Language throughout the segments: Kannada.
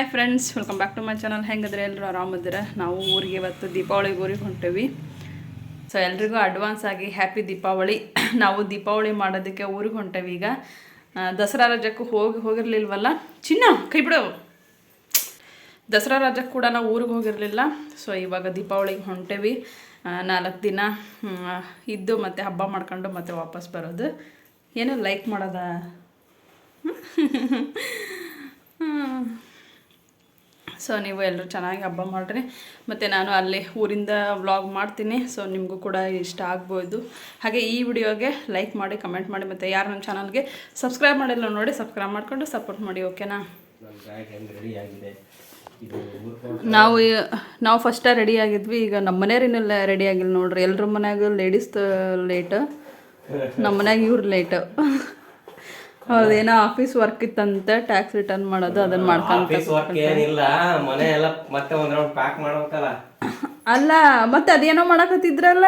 Hi friends welcome back to my channel ಹೆಂಗದ್ರೆ ಎಲ್ಲರೂ ಆರಾಮದಿರ ನಾವು ಊರಿಗೆ ಇವತ್ತು ದೀಪಾವಳಿ ಊರಿಗೆ ಹೊಂಟೇವಿ. ಸೊ ಎಲ್ರಿಗೂ ಅಡ್ವಾನ್ಸ್ ಆಗಿ ಹ್ಯಾಪಿ ದೀಪಾವಳಿ. ನಾವು ದೀಪಾವಳಿ ಮಾಡೋದಕ್ಕೆ ಊರಿಗೆ ಹೊಂಟೇವಿ ಈಗ. ದಸರಾ ರಜಕ್ಕೂ ಹೋಗಿ ಹೋಗಿರಲಿಲ್ವಲ್ಲ? ಚಿನ್ನ, ಕೈ ಬಿಡು. ದಸರಾ ರಜಕ್ಕೆ ಕೂಡ ನಾವು ಊರಿಗೆ ಹೋಗಿರಲಿಲ್ಲ. ಸೊ ಇವಾಗ ದೀಪಾವಳಿಗೆ ಹೊಂಟೇವಿ. ನಾಲ್ಕು ದಿನ ಇದ್ದು ಮತ್ತೆ ಹಬ್ಬ ಮಾಡ್ಕೊಂಡು ಮತ್ತೆ ವಾಪಸ್ ಬರೋದು. ಏನೋ ಲೈಕ್ ಮಾಡೋದ? ಸೊ ನೀವು ಎಲ್ಲರೂ ಚೆನ್ನಾಗಿ ಹಬ್ಬ ಮಾಡಿರಿ. ಮತ್ತು ನಾನು ಅಲ್ಲಿ ಊರಿಂದ ವ್ಲಾಗ್ ಮಾಡ್ತೀನಿ ಸೊ ನಿಮಗೂ ಕೂಡ ಇಷ್ಟ ಆಗ್ಬೋದು. ಹಾಗೆ ಈ ವಿಡಿಯೋಗೆ ಲೈಕ್ ಮಾಡಿ ಕಮೆಂಟ್ ಮಾಡಿ ಮತ್ತು ಯಾರು ನಮ್ಮ ಚಾನಲ್ಗೆ ಸಬ್ಸ್ಕ್ರೈಬ್ ಮಾಡಿಲ್ಲ ನೋಡಿ ಸಬ್ಸ್ಕ್ರೈಬ್ ಮಾಡಿಕೊಂಡು ಸಪೋರ್ಟ್ ಮಾಡಿ ಓಕೆನಾ ನಾವು ನಾವು ಫಸ್ಟ ರೆಡಿ ಆಗಿದ್ವಿ ಈಗ ನಮ್ಮ ಮನೆಯವ್ರಿನೆಲ್ಲ ರೆಡಿ ಆಗಿಲ್ಲ ನೋಡ್ರಿ. ಎಲ್ಲರ ಮನ್ಯಾಗ ಲೇಡೀಸ್ ಲೇಟ್ ನಮ್ಮ ಮನ್ಯಾಗ ಇವ್ರು ಲೇಟ್ ಹೌದೇನೋ ಆಫೀಸ್ ವರ್ಕ್ ಇತ್ತಂತೆ ಟ್ಯಾಕ್ಸ್ ರಿಟರ್ನ್ ಮಾಡೋದು ಅದನ್ನ ಮಾಡ್ಕೊಂತ ಆಫೀಸ್ ವರ್ಕ್ ಏನಿಲ್ಲ ಮನೆ ಎಲ್ಲ ಮತ್ತೆ ಒಂದ್ ರೌಂಡ್ ಪ್ಯಾಕ್ ಮಾಡ್ಬೇಕಲ್ಲ. ಅಲ್ಲ ಮತ್ತೆ ಅದೇನೋ ಮಾಡಕತ್ತಿದ್ರಲ್ಲ?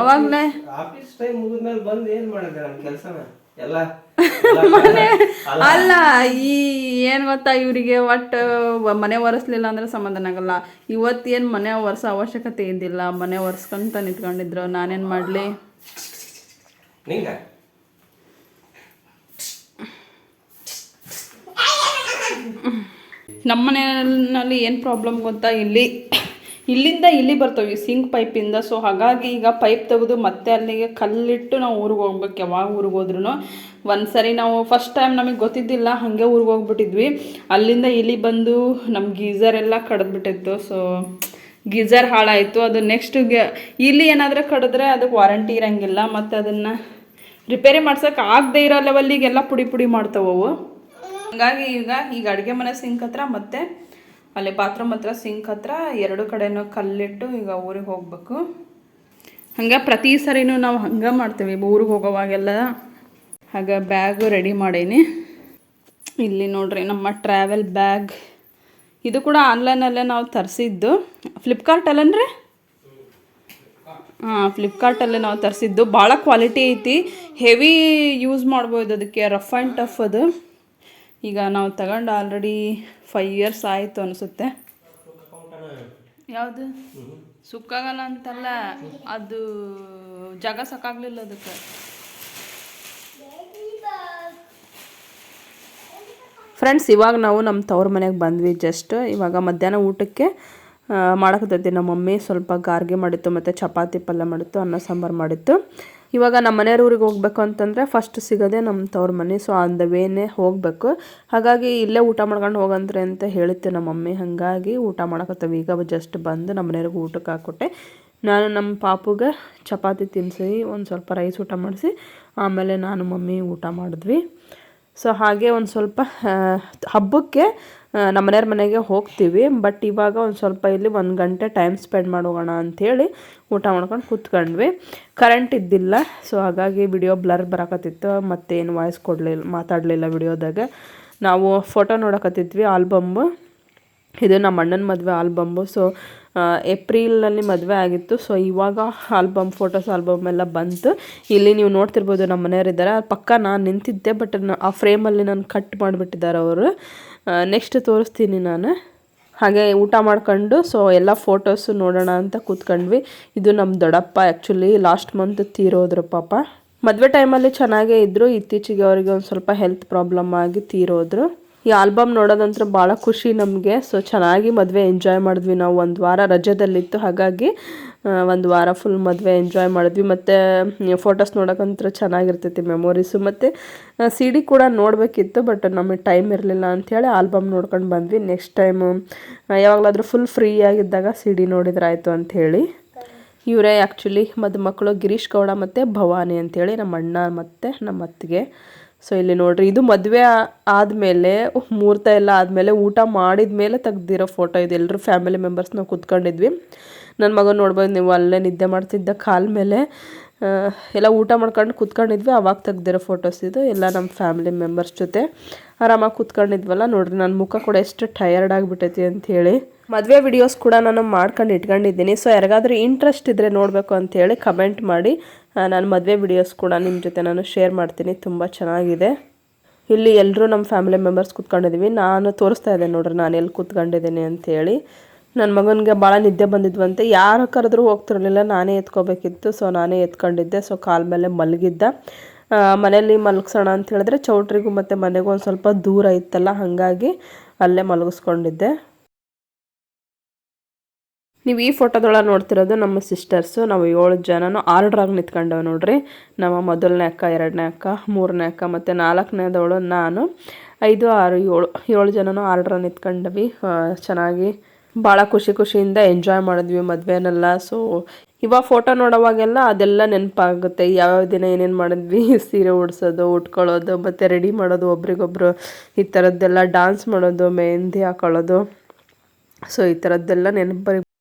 ಅವಾಗ್ಲೇ. ಆಫೀಸ್ ಟೈಮ್ ಮುಗಿದ್ಮೇಲೆ ಬಂದು ಏನ್ ಮಾಡಿದ್ರೆ ನನ್ನ ಕೆಲಸನ? ಎಲ್ಲ ಅಲ್ಲ ಈ ಏನ್ ಗೊತ್ತಾ ಇವರಿಗೆ ಒಟ್ಟು ಮನೆ ಒರೆಸ್ಲಿಲ್ಲ ಅಂದ್ರೆ ಸಮಾಧಾನ ಆಗಲ್ಲ. ಇವತ್ತೇನ್ ಮನೆ ಒರೆಸೋ ಅವಶ್ಯಕತೆ ಇದ್ದಿಲ್ಲ. ಮನೆ ಒರೆಸ್ಕೊಂತ ನಿಂತ್ಕೊಂಡಿದ್ರು. ನಾನೇನ್ ಮಾಡ್ಲಿ? ನಿಂಗ? ನಮ್ಮ ಮನೆಯಲ್ಲಿ ಏನು ಪ್ರಾಬ್ಲಮ್ ಗೊತ್ತಾ? ಇಲ್ಲಿ, ಇಲ್ಲಿಂದ ಇಲ್ಲಿ ಬರ್ತವೆ ಸಿಂಕ್ ಪೈಪಿಂದ ಸೊ ಹಾಗಾಗಿ ಈಗ ಪೈಪ್ ತೆಗೆದು ಮತ್ತೆ ಅಲ್ಲಿಗೆ ಕಲ್ಲಿಟ್ಟು ನಾವು ಊರಿಗೆ ಹೋಗ್ಬೇಕು. ಯಾವಾಗ ಊರಿಗೆ ಹೋದ್ರೂ ಒಂದು ಸರಿ ನಾವು ಫಸ್ಟ್ ಟೈಮ್ ನಮಗೆ ಗೊತ್ತಿದ್ದಿಲ್ಲ, ಹಾಗೆ ಊರಿಗೆ ಹೋಗ್ಬಿಟ್ಟಿದ್ವಿ. ಅಲ್ಲಿಂದ ಇಲ್ಲಿ ಬಂದು ನಮ್ಮ ಗೀಝರ್ ಎಲ್ಲ ಕಡ್ದ್ಬಿಟ್ಟಿತ್ತು. ಸೊ ಗೀಝರ್ ಹಾಳಾಯಿತು. ಅದು ನೆಕ್ಸ್ಟ್ ಇಲ್ಲಿ ಏನಾದರೂ ಕಡಿದ್ರೆ ಅದಕ್ಕೆ ವಾರಂಟಿ ಇರೋಂಗಿಲ್ಲ. ಮತ್ತು ಅದನ್ನು ರಿಪೇರಿ ಮಾಡ್ಸೋಕೆ ಆಗದೆ ಇರೋ ಲೆವೆಲ್ಲಿಗೆಲ್ಲ ಪುಡಿ ಪುಡಿ ಮಾಡ್ತಾವವು ಹಂಗಾಗಿ ಈಗ ಈಗ ಅಡುಗೆ ಮನೆ ಸಿಂಕ್ ಹತ್ರ ಮತ್ತೆ ಅಲ್ಲಿ ಬಾತ್ರೂಮ್ ಹತ್ರ ಸಿಂಕ್ ಹತ್ರ ಎರಡು ಕಡೆನೂ ಕಲ್ಲಿಟ್ಟು ಈಗ ಊರಿಗೆ ಹೋಗಬೇಕು. ಹಾಗೆ ಪ್ರತಿ ಸರಿನೂ ನಾವು ಹಂಗೆ ಮಾಡ್ತೀವಿ ಊರಿಗೆ ಹೋಗೋವಾಗೆಲ್ಲ. ಹಾಗೆ ಬ್ಯಾಗು ರೆಡಿ ಮಾಡೀನಿ. ಇಲ್ಲಿ ನೋಡ್ರಿ ನಮ್ಮ ಟ್ರಾವೆಲ್ ಬ್ಯಾಗ್ ಇದು ಕೂಡ ಆನ್ಲೈನಲ್ಲೇ ನಾವು ತರಿಸಿದ್ದು. ಫ್ಲಿಪ್ಕಾರ್ಟಲ್ಲನ್ರಿ ಹಾಂ ಫ್ಲಿಪ್ಕಾರ್ಟಲ್ಲೇ ನಾವು ತರಿಸಿದ್ದು. ಭಾಳ ಕ್ವಾಲಿಟಿ ಐತಿ. ಹೆವಿ ಯೂಸ್ ಮಾಡ್ಬೋದು ಅದಕ್ಕೆ. ರಫ್ ಆ್ಯಂಡ್ ಟಫ್ ಅದು. ಈಗ ನಾವು ತಗೊಂಡು ಆಲ್ರೆಡಿ ಫೈವ್ ಇಯರ್ಸ್ ಆಯಿತು ಅನಿಸುತ್ತೆ. ಯಾವುದು? ಸುಕ್ಕಾಗಲ್ಲ ಅಂತಲ್ಲ ಅದು ಜಾಗ ಸಾಕಾಗಲಿಲ್ಲ ಅದಕ್ಕೆ. ಫ್ರೆಂಡ್ಸ್ ಇವಾಗ ನಾವು ನಮ್ಮ ತವ್ರ ಮನೆಗೆ ಬಂದ್ವಿ ಜಸ್ಟ್ ಇವಾಗ ಮಧ್ಯಾಹ್ನ ಊಟಕ್ಕೆ ಮಾಡಕತ್ತೈತಿ. ನಮ್ಮ ಮಮ್ಮಿ ಸ್ವಲ್ಪ ಗಾರ್ಗೆ ಮಾಡಿತ್ತು ಮತ್ತು ಚಪಾತಿ ಪಲ್ಯ ಮಾಡಿತ್ತು ಅನ್ನ ಸಾಂಬಾರು ಮಾಡಿತ್ತು. ಇವಾಗ ನಮ್ಮ ಮನೆಯವ್ರ ಊರಿಗೆ ಹೋಗ್ಬೇಕು ಅಂತಂದರೆ ಫಸ್ಟ್ ಸಿಗೋದೇ ನಮ್ಮ ತವ್ರ ಮನೆ ಸೊ ಆನ್ ದ ವೇನೇ ಹೋಗಬೇಕು. ಹಾಗಾಗಿ ಇಲ್ಲೇ ಊಟ ಮಾಡ್ಕೊಂಡು ಹೋಗಂತ್ರಿ ಅಂತ ಹೇಳುತ್ತೆ ನಮ್ಮ ಮಮ್ಮಿ. ಹಾಗಾಗಿ ಊಟ ಮಾಡಕತ್ತೇವೆ. ಈಗ ಜಸ್ಟ್ ಬಂದು ನಮ್ಮ ಮನೆಯವ್ರಿಗೆ ಊಟಕ್ಕೆ ಹಾಕ್ಕೊಟ್ಟೆ. ನಾನು ನಮ್ಮ ಪಾಪುಗೆ ಚಪಾತಿ ತಿನ್ನಿಸಿ, ಒಂದು ಸ್ವಲ್ಪ ರೈಸ್ ಊಟ ಮಾಡಿಸಿ, ಆಮೇಲೆ ನಾನು ಮಮ್ಮಿ ಊಟ ಮಾಡಿದ್ವಿ. ಸೊ ಹಾಗೆ ಒಂದು ಸ್ವಲ್ಪ ಹಬ್ಬಕ್ಕೆ ನಮ್ಮ ಮನೆಯವ್ರ ಮನೆಗೆ ಹೋಗ್ತೀವಿ ಬಟ್ ಇವಾಗ ಒಂದು ಸ್ವಲ್ಪ ಇಲ್ಲಿ ಒಂದು ಗಂಟೆ ಟೈಮ್ ಸ್ಪೆಂಡ್ ಮಾಡೋಗೋಣ ಅಂಥೇಳಿ ಊಟ ಮಾಡ್ಕೊಂಡು ಕೂತ್ಕೊಂಡ್ವಿ. ಕರೆಂಟ್ ಇದ್ದಿಲ್ಲ ಸೊ ಹಾಗಾಗಿ ವಿಡಿಯೋ ಬ್ಲರ್ ಬರಕತ್ತಿತ್ತು, ಮತ್ತೇನು ವಾಯ್ಸ್ ಕೊಡಲಿಲ್ಲ ಮಾತಾಡಲಿಲ್ಲ ವಿಡಿಯೋದಾಗ ನಾವು ಫೋಟೋ ನೋಡಕತ್ತಿದ್ವಿ ಆಲ್ಬಮ್ಮು ಇದು ನಮ್ಮ ಅಣ್ಣನ ಮದುವೆ ಆಲ್ಬಮ್ಮು ಸೊ ಏಪ್ರಿಲ್ನಲ್ಲಿ ಮದುವೆ ಆಗಿತ್ತು ಸೊ ಇವಾಗ ಆಲ್ಬಮ್ ಫೋಟೋಸ್ ಆಲ್ಬಮ್ ಎಲ್ಲ ಬಂತು. ಇಲ್ಲಿ ನೀವು ನೋಡ್ತಿರ್ಬೋದು ನಮ್ಮ ಮನೆಯವರಿದ್ದಾರೆ. ಪಕ್ಕ ನಾನು ನಿಂತಿದ್ದೆ ಬಟ್ ಆ ಫ್ರೇಮಲ್ಲಿ ನಾನು ಕಟ್ ಮಾಡಿಬಿಟ್ಟಿದ್ದಾರೆ ಅವರು. ನೆಕ್ಸ್ಟ್ ತೋರಿಸ್ತೀನಿ ನಾನು. ಹಾಗೆ ಊಟ ಮಾಡ್ಕೊಂಡು ಸೊ ಎಲ್ಲ ಫೋಟೋಸು ನೋಡೋಣ ಅಂತ ಕೂತ್ಕೊಂಡ್ವಿ. ಇದು ನಮ್ಮ ದೊಡ್ಡಪ್ಪ ಆ್ಯಕ್ಚುಲಿ ಲಾಸ್ಟ್ ಮಂತ್ ತೀರೋದ್ರು ಪಾಪ. ಮದುವೆ ಟೈಮಲ್ಲಿ ಚೆನ್ನಾಗೇ ಇದ್ದರು ಇತ್ತೀಚೆಗೆ ಅವರಿಗೆ ಒಂದು ಸ್ವಲ್ಪ ಹೆಲ್ತ್ ಪ್ರಾಬ್ಲಮ್ ಆಗಿ ತೀರೋದ್ರು. ಈ ಆಲ್ಬಮ್ ನೋಡೋದಂತ್ರ ಭಾಳ ಖುಷಿ ನಮಗೆ. ಸೊ ಚೆನ್ನಾಗಿ ಮದುವೆ ಎಂಜಾಯ್ ಮಾಡಿದ್ವಿ ನಾವು ಒಂದು ವಾರ ರಜದಲ್ಲಿತ್ತು, ಹಾಗಾಗಿ ಒಂದು ವಾರ ಫುಲ್ ಮದುವೆ ಎಂಜಾಯ್ ಮಾಡಿದ್ವಿ. ಮತ್ತು ಫೋಟೋಸ್ ನೋಡೋಕ್ಕಂತೂ ಚೆನ್ನಾಗಿರ್ತೈತಿ ಮೆಮೊರೀಸು ಮತ್ತು ಸಿ ಡಿ ಕೂಡ ನೋಡಬೇಕಿತ್ತು ಬಟ್ ನಮಗೆ ಟೈಮ್ ಇರಲಿಲ್ಲ ಅಂಥೇಳಿ ಆಲ್ಬಮ್ ನೋಡ್ಕೊಂಡು ಬಂದ್ವಿ. ನೆಕ್ಸ್ಟ್ ಟೈಮು ಯಾವಾಗಲಾದರೂ ಫುಲ್ ಫ್ರೀ ಆಗಿದ್ದಾಗ ಸಿ ಡಿ ನೋಡಿದ್ರಾಯ್ತು ಅಂಥೇಳಿ ಇವರೇ ಆ್ಯಕ್ಚುಲಿ ಮದುಮಕ್ಕಳು ಗಿರೀಶ್ ಗೌಡ ಮತ್ತು ಭವಾನಿ ಅಂಥೇಳಿ ನಮ್ಮ ಅಣ್ಣ ಮತ್ತು ನಮ್ಮ ಅತ್ತಿಗೆ. ಸೊ ಇಲ್ಲಿ ನೋಡ್ರಿ, ಇದು ಮದುವೆ ಆದಮೇಲೆ ಮುಹೂರ್ತ ಎಲ್ಲ ಆದಮೇಲೆ ಊಟ ಮಾಡಿದ ಮೇಲೆ ತೆಗ್ದಿರೋ ಫೋಟೋ ಇದು. ಎಲ್ಲರೂ ಫ್ಯಾಮಿಲಿ ಮೆಂಬರ್ಸ್ ನಾವು ಕೂತ್ಕೊಂಡಿದ್ವಿ. ನನ್ನ ಮಗ ನೋಡ್ಬೋದು, ನೀವು ಅಲ್ಲೇ ನಿದ್ದೆ ಮಾಡ್ತಿದ್ದ ಕಾಲ ಮೇಲೆ. ಎಲ್ಲ ಊಟ ಮಾಡ್ಕೊಂಡು ಕೂತ್ಕೊಂಡಿದ್ವಿ. ಅವಾಗ ತೆಗ್ದಿರೋ ಫೋಟೋಸ್ ಇದು, ಎಲ್ಲ ನಮ್ಮ ಫ್ಯಾಮಿಲಿ ಮೆಂಬರ್ಸ್ ಜೊತೆ. ಆರಾಮಾಗಿ ಕೂತ್ಕೊಂಡಿದ್ವಲ್ಲ, ನೋಡ್ರಿ ನನ್ನ ಮುಖ ಕೂಡ ಎಷ್ಟು ಟಯರ್ಡ್ ಆಗಿಬಿಟ್ಟೈತಿ ಅಂಥೇಳಿ ಮದುವೆ ವಿಡಿಯೋಸ್ ಕೂಡ ನಾನು ಮಾಡ್ಕೊಂಡು ಇಟ್ಕೊಂಡಿದ್ದೀನಿ. ಸೊ ಯಾರಿಗಾದ್ರೂ ಇಂಟ್ರೆಸ್ಟ್ ಇದ್ದರೆ ನೋಡಬೇಕು ಅಂಥೇಳಿ ಕಮೆಂಟ್ ಮಾಡಿ. ನಾನು ಮದುವೆ ವಿಡಿಯೋಸ್ ಕೂಡ ನಿಮ್ಮ ಜೊತೆ ನಾನು ಶೇರ್ ಮಾಡ್ತೀನಿ. ತುಂಬ ಚೆನ್ನಾಗಿದೆ. ಇಲ್ಲಿ ಎಲ್ಲರೂ ನಮ್ಮ ಫ್ಯಾಮಿಲಿ ಮೆಂಬರ್ಸ್ ಕೂತ್ಕೊಂಡಿದ್ದೀವಿ ನಾನು ತೋರಿಸ್ತಾ ಇದ್ದೆ ನೋಡ್ರಿ, ನಾನು ಎಲ್ಲಿ ಕೂತ್ಕೊಂಡಿದ್ದೀನಿ ಅಂತೇಳಿ ನನ್ನ ಮಗನಿಗೆ ಭಾಳ ನಿದ್ದೆ ಬಂದಿದ್ವಂತೆ. ಯಾರು ಕರೆದ್ರೂ ಹೋಗ್ತಿರಲಿಲ್ಲ. ನಾನೇ ಎತ್ಕೋಬೇಕಿತ್ತು. ಸೊ ನಾನೇ ಎತ್ಕೊಂಡಿದ್ದೆ. ಸೊ ಕಾಲ ಮೇಲೆ ಮಲಗಿದ್ದ. ಮನೇಲಿ ಮಲಗಿಸೋಣ ಅಂತ ಹೇಳಿದ್ರೆ ಚೌಟ್ರಿಗೂ ಮತ್ತು ಮನೆಗೂ ಒಂದು ಸ್ವಲ್ಪ ದೂರ ಇತ್ತಲ್ಲ, ಹಾಗಾಗಿ ಅಲ್ಲೇ ಮಲಗಿಸ್ಕೊಂಡಿದ್ದೆ. ನೀವು ಈ ಫೋಟೋದೊಳಗೆ ನೋಡ್ತಿರೋದು ನಮ್ಮ ಸಿಸ್ಟರ್ಸು. ನಾವು ಏಳು ಜನನು ಆರ್ಡ್ರಾಗಿ ನಿಂತ್ಕೊಂಡೇವೆ ನೋಡ್ರಿ. ನಮ್ಮ ಮೊದಲನೇ ಅಕ್ಕ, ಎರಡನೇ ಅಕ್ಕ, ಮೂರನೇ ಅಕ್ಕ ಮತ್ತು ನಾಲ್ಕನೇದವಳು ನಾನು. ಐದು, ಆರು, ಏಳು ಏಳು ಜನನು ಆರ್ಡ್ರಾಗಿ ನಿಂತ್ಕೊಂಡವಿ. ಚೆನ್ನಾಗಿ ಭಾಳ ಖುಷಿ ಖುಷಿಯಿಂದ ಎಂಜಾಯ್ ಮಾಡಿದ್ವಿ ಮದುವೆನೆಲ್ಲ. ಸೊ ಇವಾಗ ಫೋಟೋ ನೋಡೋವಾಗೆಲ್ಲ ಅದೆಲ್ಲ ನೆನಪಾಗುತ್ತೆ. ಯಾವ್ಯಾವ ದಿನ ಏನೇನು ಮಾಡಿದ್ವಿ, ಸೀರೆ ಉಡ್ಸೋದು, ಉಟ್ಕೊಳ್ಳೋದು, ಮತ್ತು ರೆಡಿ ಮಾಡೋದು ಒಬ್ರಿಗೊಬ್ರು, ಈ ಥರದ್ದೆಲ್ಲ ಡಾನ್ಸ್ ಮಾಡೋದು, ಮೆಹಂದಿ ಹಾಕೊಳ್ಳೋದು. ಸೊ ಈ ಥರದ್ದೆಲ್ಲ ನೆನಪು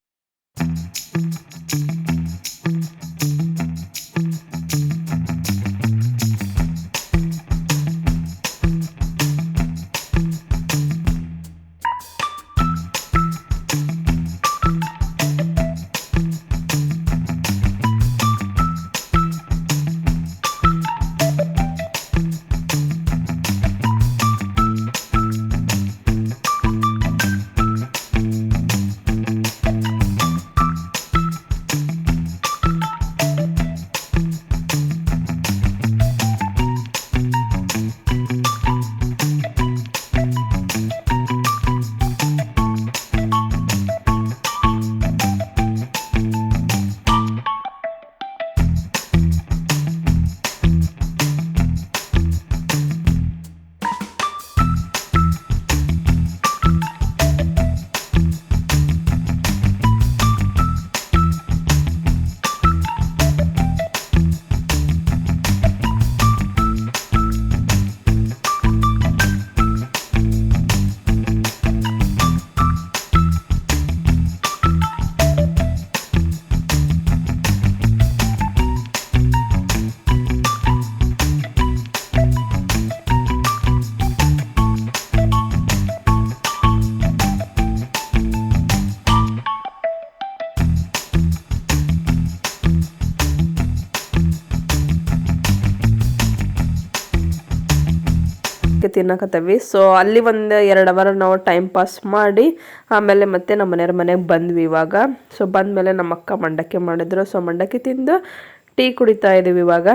ತಿನ್ನಕತ್ತೇವಿ. ಸೊ ಅಲ್ಲಿ ಒಂದು ಎರಡು ಅವರ್ ನಾವು ಟೈಮ್ ಪಾಸ್ ಮಾಡಿ, ಆಮೇಲೆ ಮತ್ತೆ ನಮ್ಮ ಮನೆಯವ್ರ ಮನೆಗೆ ಬಂದ್ವಿ ಇವಾಗ. ಸೊ ಬಂದಮೇಲೆ ನಮ್ಮ ಅಕ್ಕ ಮಂಡಕ್ಕಿ ಮಾಡಿದ್ರು. ಸೊ ಮಂಡಕ್ಕಿ ತಿಂದು ಟೀ ಕುಡಿತಾ ಇದೀವಿ ಇವಾಗ.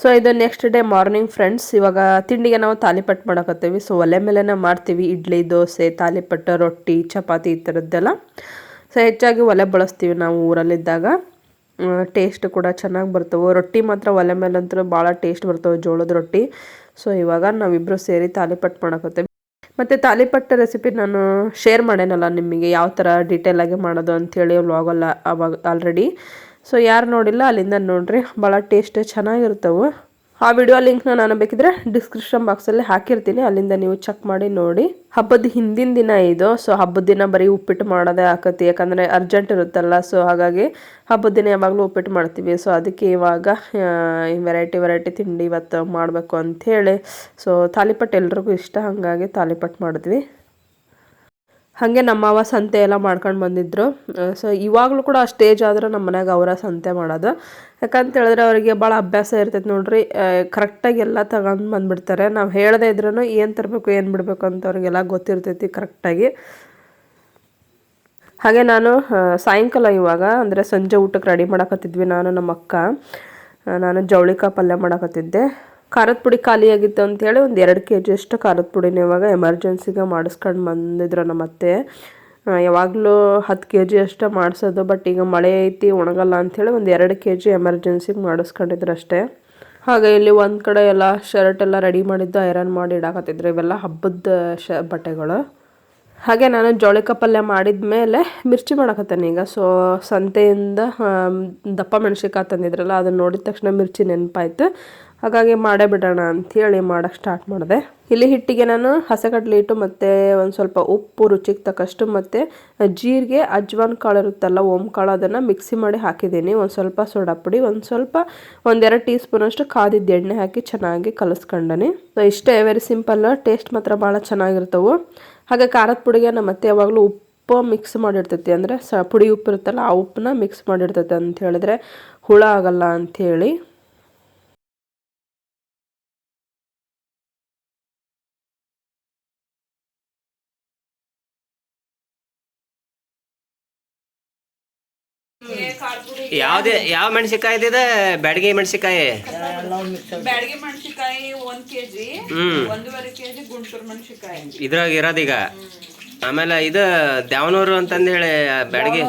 ಸೊ ಇದು ನೆಕ್ಸ್ಟ್ ಡೇ ಮಾರ್ನಿಂಗ್ ಫ್ರೆಂಡ್ಸ್ ಇವಾಗ ತಿಂಡಿಗೆ ನಾವು ತಾಲಿಪಟ್ಟು ಮಾಡಕತ್ತೀವಿ. ಸೊ ಒಲೆ ಮೇಲೆನೇ ಮಾಡ್ತೀವಿ. ಇಡ್ಲಿ, ದೋಸೆ ತಾಲಿಪಟ್ಟು ರೊಟ್ಟಿ, ಚಪಾತಿ ಈ ಥರದ್ದೆಲ್ಲ ಸೊ ಹೆಚ್ಚಾಗಿ ಒಲೆ ಬಳಸ್ತೀವಿ ನಾವು ಊರಲ್ಲಿದ್ದಾಗ. ಟೇಸ್ಟ್ ಕೂಡ ಚೆನ್ನಾಗಿ ಬರ್ತವೆ. ರೊಟ್ಟಿ ಮಾತ್ರ ಒಲೆ ಮೇಲಂತೂ ಭಾಳ ಟೇಸ್ಟ್ ಬರ್ತವೆ ಜೋಳದ ರೊಟ್ಟಿ. ಸೊ ಇವಾಗ ನಾವಿಬ್ಬರು ಸೇರಿ ತಾಲಿಪಟ್ಟು ಮಾಡಕತ್ತೇವೆ. ಮತ್ತು ತಾಲಿಪಟ್ಟು ರೆಸಿಪಿ ನಾನು ಶೇರ್ ಮಾಡೇನಲ್ಲ ನಿಮಗೆ ಯಾವ ಥರ ಡೀಟೇಲಾಗಿ ಮಾಡೋದು ಅಂಥೇಳಿ ವ್ಲಾಗಲ್ಲ ಅವಾಗ ಆಲ್ರೆಡಿ ಸೊ ಯಾರು ನೋಡಿಲ್ಲ ಅಲ್ಲಿಂದ ನೋಡಿರಿ, ಭಾಳ ಟೇಸ್ಟ್ ಚೆನ್ನಾಗಿರ್ತವೆ. ಆ ವಿಡಿಯೋ ಲಿಂಕ್ನ ನಾನು ಬೇಕಿದ್ರೆ ಡಿಸ್ಕ್ರಿಪ್ಷನ್ ಬಾಕ್ಸಲ್ಲಿ ಹಾಕಿರ್ತೀನಿ. ಅಲ್ಲಿಂದ ನೀವು ಚೆಕ್ ಮಾಡಿ ನೋಡಿ. ಹಬ್ಬದ ಹಿಂದಿನ ದಿನ ಇದು. ಸೊ ಹಬ್ಬದ ದಿನ ಬರೀ ಉಪ್ಪಿಟ್ಟು ಮಾಡೋದೇ ಆಕತಿ. ಯಾಕಂದರೆ ಅರ್ಜೆಂಟ್ ಇರುತ್ತಲ್ಲ. ಸೊ ಹಾಗಾಗಿ ಹಬ್ಬದ ದಿನ ಯಾವಾಗಲೂ ಉಪ್ಪಿಟ್ಟು ಮಾಡ್ತೀವಿ. ಸೊ ಅದಕ್ಕೆ ಇವಾಗ ವೆರೈಟಿ ವೆರೈಟಿ ತಿಂಡಿ ಇವತ್ತು ಮಾಡಬೇಕು ಅಂಥೇಳಿ. ಸೊ ತಾಲಿಪಟ್ಟು ಎಲ್ರಿಗೂ ಇಷ್ಟ. ಹಾಗಾಗಿ ತಾಲಿಪಟ್ಟು ಮಾಡಿದ್ವಿ. ಹಾಗೆ ನಮ್ಮ ಅವ್ವ ಸಂತೆ ಎಲ್ಲ ಮಾಡ್ಕೊಂಡು ಬಂದಿದ್ರು. ಸೊ ಇವಾಗಲೂ ಕೂಡ ಆ ಸ್ಟೇಜ್ ಆದ್ರೆ ನಮ್ಮ ಮನೆಯಾಗ ಅವರ ಸಂತೆ ಮಾಡೋದು. ಯಾಕಂತ ಹೇಳಿದ್ರೆ ಅವರಿಗೆ ಭಾಳ ಅಭ್ಯಾಸ ಇರ್ತೈತೆ ನೋಡ್ರಿ. ಕರೆಕ್ಟಾಗಿ ಎಲ್ಲ ತಗೊಂಡು ಬಂದುಬಿಡ್ತಾರೆ. ನಾವು ಹೇಳದೇ ಇದ್ರೂ ಏನು ತರಬೇಕು, ಏನು ಬಿಡಬೇಕು ಅಂತ ಅವ್ರಿಗೆಲ್ಲ ಗೊತ್ತಿರ್ತೈತಿ ಕರೆಕ್ಟಾಗಿ ಹಾಗೆ ನಾನು ಸಾಯಂಕಾಲ ಇವಾಗ, ಅಂದರೆ ಸಂಜೆ ಊಟಕ್ಕೆ ರೆಡಿ ಮಾಡಕತ್ತಿದ್ವಿ ನಾನು ನಮ್ಮ ಅಕ್ಕ ನಾನು ಜವಳಿಕಾಯಿ ಪಲ್ಯ ಮಾಡಕತ್ತಿದ್ದೆ. ಖಾರದ ಪುಡಿ ಖಾಲಿಯಾಗಿತ್ತು ಅಂತೇಳಿ ಒಂದು ಎರಡು ಕೆ ಜಿ ಅಷ್ಟು ಖಾರದ ಪುಡಿನ ಇವಾಗ ಎಮರ್ಜೆನ್ಸಿಗೆ ಮಾಡಿಸ್ಕೊಂಡು ಬಂದಿದ್ರು ನಮ್ಮ ಅತ್ತೆ. ಯಾವಾಗಲೂ ಹತ್ತು ಕೆ ಜಿ ಅಷ್ಟೇ ಮಾಡಿಸೋದು ಬಟ್ ಈಗ ಮಳೆ ಐತಿ, ಒಣಗಲ್ಲ ಅಂಥೇಳಿ ಒಂದು ಎರಡು ಕೆ ಜಿ ಎಮರ್ಜೆನ್ಸಿಗೆ ಮಾಡಿಸ್ಕೊಂಡಿದ್ರು ಅಷ್ಟೇ. ಹಾಗೆ ಇಲ್ಲಿ ಒಂದು ಕಡೆ ಎಲ್ಲ ಶರ್ಟ್ ಎಲ್ಲ ರೆಡಿ ಮಾಡಿದ್ದು ಐರನ್ ಮಾಡಿ ಇಡಾಕತ್ತಿದ್ರು, ಇವೆಲ್ಲ ಹಬ್ಬದ ಶ, ಬಟ್ಟೆಗಳು. ಹಾಗೆ ನಾನು ಜೋಳಿಕ ಪಲ್ಯ ಮಾಡಿದ ಮೇಲೆ ಮಿರ್ಚಿ ಮಾಡಕತ್ತೇನೆ ಈಗ. ಸೊ ಸಂತೆಯಿಂದ ದಪ್ಪ ಮೆಣಸಿಕಾಯಿ ತಂದಿದ್ರಲ್ಲ, ಅದನ್ನು ನೋಡಿದ ತಕ್ಷಣ ಮಿರ್ಚಿ ನೆನಪಾಯ್ತು. ಹಾಗಾಗಿ ಮಾಡೇ ಬಿಡೋಣ ಅಂಥೇಳಿ ಮಾಡೋಕ್ಕೆ ಸ್ಟಾರ್ಟ್ ಮಾಡಿದೆ. ಇಲ್ಲಿ ಹಿಟ್ಟಿಗೆ ನಾನು ಹಸಗಡ್ಲೆ ಹಿಟ್ಟು ಮತ್ತು ಒಂದು ಸ್ವಲ್ಪ ಉಪ್ಪು, ರುಚಿಗೆ ತಕ್ಕಷ್ಟು ಮತ್ತು ಜೀರಿಗೆ, ಅಜ್ವಾನ್ ಕಾಳು ಇರುತ್ತಲ್ಲ ಓಮ್ ಕಾಳು ಅದನ್ನು ಮಿಕ್ಸಿ ಮಾಡಿ ಹಾಕಿದ್ದೀನಿ. ಒಂದು ಸ್ವಲ್ಪ ಸೋಡಾ ಪುಡಿ, ಒಂದು ಸ್ವಲ್ಪ ಒಂದೆರಡು ಟೀ ಸ್ಪೂನಷ್ಟು ಕಾದಿದ್ದ ಎಣ್ಣೆ ಹಾಕಿ ಚೆನ್ನಾಗಿ ಕಲಿಸ್ಕೊಂಡನಿ. ಸೊ ಇಷ್ಟೇ ವೆರಿ ಸಿಂಪಲ್ ಟೇಸ್ಟ್ ಮಾತ್ರ ಭಾಳ ಚೆನ್ನಾಗಿರ್ತವೆ. ಹಾಗೆ ಖಾರದ ಪುಡಿಗೆ ನಮ್ಮ ಮತ್ತೆ ಯಾವಾಗಲೂ ಉಪ್ಪು ಮಿಕ್ಸ್ ಮಾಡಿರ್ತೈತಿ ಅಂದರೆ ಸ ಪುಡಿ ಉಪ್ಪು ಇರುತ್ತಲ್ಲ ಆ ಉಪ್ಪನ್ನ ಮಿಕ್ಸ್ ಮಾಡಿರ್ತೈತೆ ಅಂತ ಹೇಳಿದ್ರೆ ಹುಳ ಆಗಲ್ಲ ಅಂಥೇಳಿ. ಯಾವ್ದೇ ಯಾವ ಮೆಣಸಿಕಾಯಿ ಇದೆ ಬ್ಯಾಡಗಿ ಮೆಣಸಿಕಾಯಿ ಬ್ಯಾಡಗಿ ಮೆಣಸಿನಕಾಯಿ ಒಂದ್ ಕೆಜಿ ಒಂದೂವರೆ ಕೆಜಿ ಗುಂಟೂರು ಮೆಣಸಿನಕಾಯಿ. ಇದ್ರಾಗ ಇರೋದೀಗ ಆಮೇಲೆ ಇದು ದ್ಯಾವನೂರು ಅಂತಂದು ಹೇಳಿ ಬ್ಯಾಡಗಿ.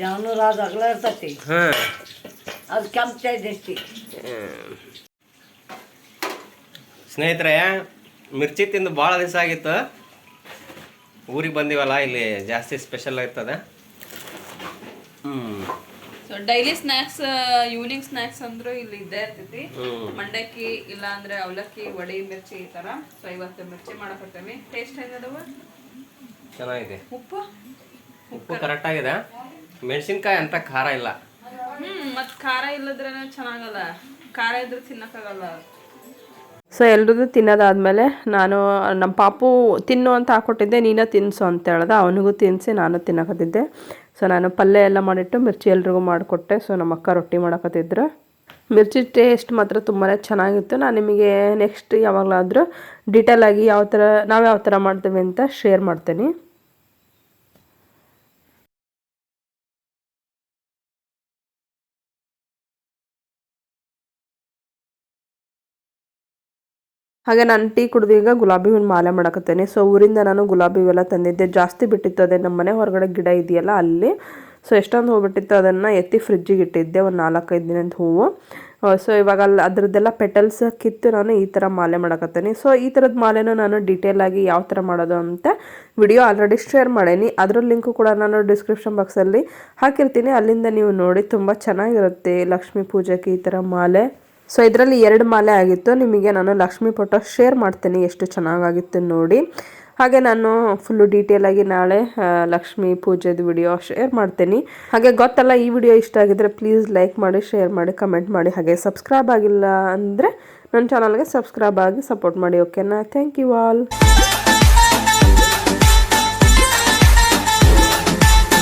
ದ್ಯಾವನೂರು ಅದು ಅಗಲ ಇರ್ತತಿ. ಹಾಂ. ಅದು ಕೆಂಪು ಜಾಸ್ತಿ ಸ್ನೇಹಿತರೆ ಮಿರ್ಚಿ ತಿಂದು ಭಾಳ ದಿವಸ ಆಗಿತ್ತು. ಊರಿಗೆ ಬಂದಿವಲ್ಲ ಇಲ್ಲಿ ಜಾಸ್ತಿ ಸ್ಪೆಷಲ್ ಆಗ್ತದೆ. So daily snacks evening snacks ಅಂದ್ರೆ ಇಲ್ಲಿ ಇದ್ದೇ ಇರ್ತೈತಿ. ಮಂಡಕ್ಕಿ ಇಲ್ಲ ಅಂದ್ರೆ ಅವಲಕ್ಕಿ ವಡೆ ಮಿರ್ಚಿ ಈ ತರ. ಸೊ ಇವತ್ತು ಮಿರ್ಚಿ ಮಾಡಕತ್ತೇವಿ ಟೇಸ್ಟ್ ಹೆಂಗದವ? ಚೆನ್ನಾಗಿದೆ. ಉಪ್ಪು? ಉಪ್ಪು ಕರೆಕ್ಟ್ ಆಗಿದೆ ಮೆಣಸಿನ್ಕಾಯಿ ಅಂತ ಖಾರ ಇಲ್ಲ. ಹ್ಮ್ ಮತ್ ಖಾರ ಇಲ್ಲದ್ರೆ ಚೆನ್ನಾಗಲ್ಲ. ಖಾರ ಇದ್ರೆ ತಿನ್ನಕ್ಕಾಗಲ್ಲ. ಸೊ ಎಲ್ರದ್ದು ತಿನ್ನೋದಾದ್ಮೇಲೆ ನಾನು ನಮ್ಮ ಪಾಪು ತಿನ್ನು ಅಂತ ಹಾಕ್ಕೊಟ್ಟಿದ್ದೆ ನೀನ ತಿನ್ನಿಸು ಅಂತ ಹೇಳ್ದೆ. ಅವನಿಗೂ ತಿನ್ನಿಸಿ ನಾನು ತಿನ್ನಕತ್ತಿದ್ದೆ. ಸೊ ನಾನು ಪಲ್ಯ ಎಲ್ಲ ಮಾಡಿಟ್ಟು ಮಿರ್ಚಿ ಎಲ್ರಿಗೂ ಮಾಡಿಕೊಟ್ಟೆ. ಸೊ ನಮ್ಮ ಅಕ್ಕ ರೊಟ್ಟಿ ಮಾಡಕತ್ತಿದ್ರು. ಮಿರ್ಚಿ ಟೇಸ್ಟ್ ಮಾತ್ರ ತುಂಬಾ ಚೆನ್ನಾಗಿತ್ತು. ನಾನು ನಿಮಗೆ ನೆಕ್ಸ್ಟ್ ಯಾವಾಗಲಾದರೂ ಡೀಟೇಲಾಗಿ ಯಾವ ಥರ ನಾವು ಯಾವ ಥರ ಮಾಡ್ತೇವೆ ಅಂತ ಶೇರ್ ಮಾಡ್ತೀನಿ. ಹಾಗೆ ನಾನು ಟೀ ಕುಡಿದು ಈಗ ಗುಲಾಬಿ ಹೂವಿನ ಮಾಲೆ ಮಾಡಕತ್ತೇನೆ. ಸೊ ಊರಿಂದ ನಾನು ಗುಲಾಬಿ ಹೂವೆಲ್ಲ ತಂದಿದ್ದೆ. ಜಾಸ್ತಿ ಬಿಟ್ಟಿತ್ತು ಅದೇ ನಮ್ಮ ಮನೆ ಹೊರಗಡೆ ಗಿಡ ಇದೆಯಲ್ಲ ಅಲ್ಲಿ. ಸೊ ಎಷ್ಟೊಂದು ಹೋಗ್ಬಿಟ್ಟಿತ್ತು ಬಿಟ್ಟಿತ್ತು ಅದನ್ನು ಎತ್ತಿ ಫ್ರಿಜ್ಜಿಗೆ ಇಟ್ಟಿದ್ದೆ ಒಂದು ನಾಲ್ಕೈದು ದಿನದ ಹೂವು. ಸೊ ಇವಾಗ ಅಲ್ಲಿ ಅದರದ್ದೆಲ್ಲ ಪೆಟಲ್ಸ್ ಕಿತ್ತು ನಾನು ಈ ಥರ ಮಾಲೆ ಮಾಡಕತ್ತೇನೆ. ಸೊ ಈ ಥರದ ಮಾಲೆನೂ ನಾನು ಡೀಟೇಲ್ ಆಗಿ ಯಾವ ಥರ ಮಾಡೋದು ಅಂತ ವಿಡಿಯೋ ಆಲ್ರೆಡಿ ಶೇರ್ ಮಾಡೇನಿ. ಅದರ ಲಿಂಕು ಕೂಡ ನಾನು ಡಿಸ್ಕ್ರಿಪ್ಷನ್ ಬಾಕ್ಸಲ್ಲಿ ಹಾಕಿರ್ತೀನಿ. ಅಲ್ಲಿಂದ ನೀವು ನೋಡಿ, ತುಂಬ ಚೆನ್ನಾಗಿರುತ್ತೆ ಲಕ್ಷ್ಮೀ ಪೂಜೆಗೆ ಈ ಥರ ಮಾಲೆ. ಸೊ ಇದರಲ್ಲಿ ಎರಡು ಮಾಲೆ ಆಗಿತ್ತು. ನಿಮಗೆ ನಾನು ಲಕ್ಷ್ಮಿ ಫೋಟೋ ಶೇರ್ ಮಾಡ್ತೀನಿ ಎಷ್ಟು ಚೆನ್ನಾಗಾಗಿತ್ತು ನೋಡಿ. ಹಾಗೆ ನಾನು ಫುಲ್ಲು ಡೀಟೇಲಾಗಿ ನಾಳೆ ಲಕ್ಷ್ಮಿ ಪೂಜೆದು ವಿಡಿಯೋ ಶೇರ್ ಮಾಡ್ತೀನಿ. ಹಾಗೆ ಗೊತ್ತಲ್ಲ, ಈ ವಿಡಿಯೋ ಇಷ್ಟ ಆಗಿದ್ರೆ ಪ್ಲೀಸ್ ಲೈಕ್ ಮಾಡಿ ಶೇರ್ ಮಾಡಿ ಕಮೆಂಟ್ ಮಾಡಿ. ಹಾಗೆ ಸಬ್ಸ್ಕ್ರೈಬ್ ಆಗಿಲ್ಲ ಅಂದರೆ ನನ್ನ ಚಾನಲ್ಗೆ ಸಬ್ಸ್ಕ್ರೈಬ್ ಆಗಿ ಸಪೋರ್ಟ್ ಮಾಡಿ ಓಕೆನಾ ಥ್ಯಾಂಕ್ ಯು ಆಲ್